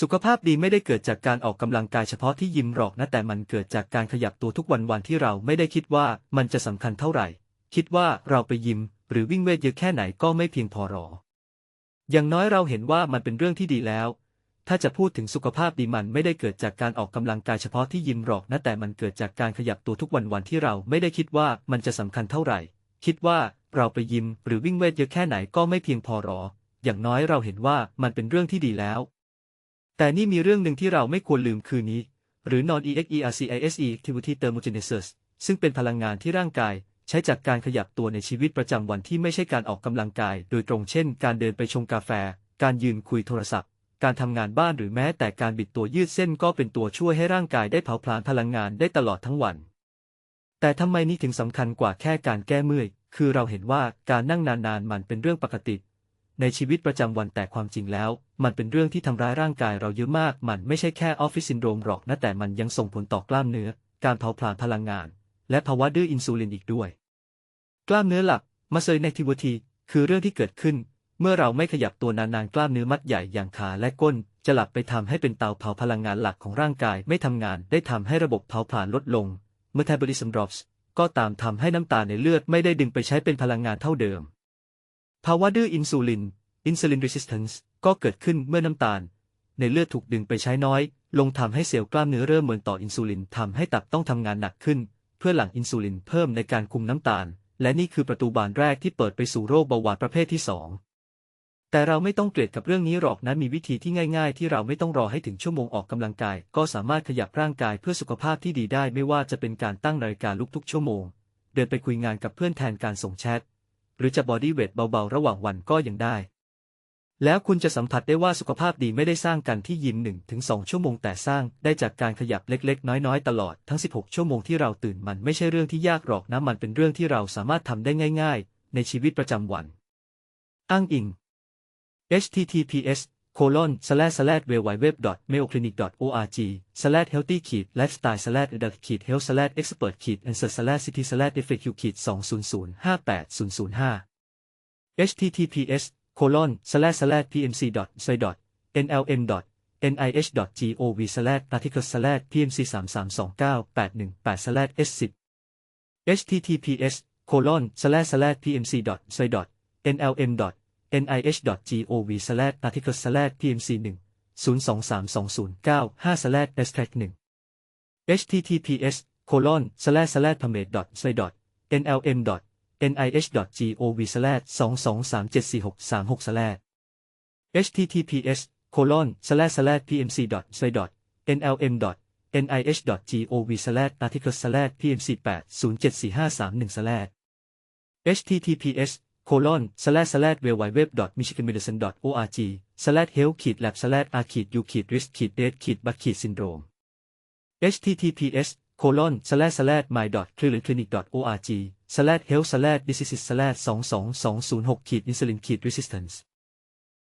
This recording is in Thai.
สุขภาพดีไม่ได้เกิดจากการออกกำลังกายเฉพาะที่ยิมหรอกนะแต่มันเกิดจากการขยับตัวทุกวันวันที่เราไม่ได้คิดว่ามันจะสำคัญเท่าไหร่ คิดว่าเราไปยิม หรือวิ่งเวทเยอะแค่ไหนก็ไม่เพียงพอหรอ อย่างน้อยเราเห็นว่ามันเป็นเรื่องที่ดีแล้ว ถ้าจะพูดถึงสุขภาพดีมันไม่ได้เกิดจากการออกกำลังกายเฉพาะที่ยิมหรอกนะแต่มันเกิดจากการขยับตัวทุกวันวันที่เราไม่ได้คิดว่ามันจะสำคัญเท่าไหร่ คิดว่าเราไปยิม หรือวิ่งเวทเยอะแค่ไหนก็ไม่เพียงพอหรอ อย่างน้อยเราเห็นว่ามันเป็นเรื่องที่ดีแล้ว แต่นี่มีเรื่องหนึ่งที่เราไม่ควรลืมคือนี้ หรือ non exercise activity thermogenesis ซึ่งเป็นพลังงานที่ร่างกาย ใช้จากการขยับตัวในชีวิตประจำวันที่ไม่ใช่การออกกำลังกาย โดยตรงเช่น การเดินไปชงกาแฟ การยืนคุยโทรศัพท์ การทำงานบ้านหรือแม้แต่การบิดตัวยืดเส้นก็เป็นตัวช่วยให้ร่างกายได้เผาผลาญพลังงานได้ตลอดทั้งวัน แต่ทำไมนี่ถึงสำคัญกว่าแค่การแก้เมื่อย คือเราเห็นว่าการนั่งนานๆมันเป็นเรื่องปกติ ในชีวิตประจำวันแต่ความจริงแล้ว มันเป็นเรื่องที่ทำร้ายร่างกายเราเยอะมาก มันไม่ใช่แค่ออฟฟิศซินโดรมหรอกนะแต่มันยังส่งผลต่อกล้ามเนื้อ การเผาผลาญพลังงาน และภาวะดื้ออินซูลินอีกด้วย กล้ามเนื้อหลักมาเซอร์ a น t i v i t y คือเรื่องที่เกิดขึ้น เมื่อเราไม่ขยับตัวนานๆกล้ามเนื้อมัดใหญ่อย่างขาและก้น จะหลับไปทำให้เป็นเตาเผาพลังงานหลักของร่างกายไม่ทำงาน ได้ทำให้ระบบเผาผลาญลดลง metabolism drops ก็ตามทำให้น้ำตาในเลือดไม่ได้ดึงไปใช้เป็นพลังงานเท่าเดิม ภาวะดื้ออินซูลิน insulin resistance ก็เกิดขึ้นเมื่อน้ำตาล ในเลือดถูกดึงไปใช้น้อย ลงทำให้เซลล์กล้ามเนื้อเริ่มเหมือนต่ออินซูลินทำให้ตับต้องทำงานหนักขึ้น เพื่อหลั่งอินซูลินเพิ่มในการคุมน้ำตาล และนี่คือประตูบานแรกที่เปิดไปสู่โรคเบาหวานประเภทที่ 2แต่เราไม่ต้องเกลียดกับเรื่องนี้หรอกนะมีวิธีที่ง่ายๆ ที่เราไม่ต้องรอให้ถึงชั่วโมงออกกำลังกาย ก็สามารถขยับร่างกายเพื่อสุขภาพที่ดีได้ไม่ว่าจะเป็นการตั้งนาฬิกาลุกทุกชั่วโมง เดินไปคุยงานกับเพื่อนแทนการส่งแชท หรือจะบอดี้เวทเบาๆ ระหว่างวันก็ยังได้ แล้วคุณจะสัมผัสได้ว่าสุขภาพดีไม่ได้สร้างกันที่ยิม1ถึง2ชั่วโมงแต่สร้างได้จากการขยับเล็ก ๆ น้อยๆ ตลอดทั้ง 16 ชั่วโมงที่เราตื่นมันไม่ใช่เรื่องที่ยากหรอกนะมันเป็นเรื่องที่เราสามารถทำได้ง่าย ๆ ในชีวิตประจำวัน อ้างอิง https colon slash slash w w w m a o c l i n i c org slash healthy ขีด lifestyle slash adult ขีด health slash expert ขีด answer slash city slash faq ขีด2005800 https colon slash slash pmc dot soy dot nlm dot nih dot gov slash article slash pmc 3 3 2 9 8 1 8 slash s 10 https colon slash slash pmc dot soy dot nlm dot nih dot gov slash article slash pmc 1 0232095/1 https colon slash slash permit dot soy dot nlm dot nih.gov/ 2 2 3 7 4 6 3 6 h t t p s c o l o n s l a s l a s p m c s i n l m n i h g o v a r t i c l e p m c 8 0 7 4 5 3 1 h t t p s c o l o n s l a s l a s w w w m i c h i g a n m e d i c i n e o r g s l a s h e l l a b s l a s r k i t u k i t r i s k i t d a t e k i t b u c k i t s y n d r o m e https colon slash slash my clinic org slash health slash diseases slash 22206ขีด insulin ขีด resistance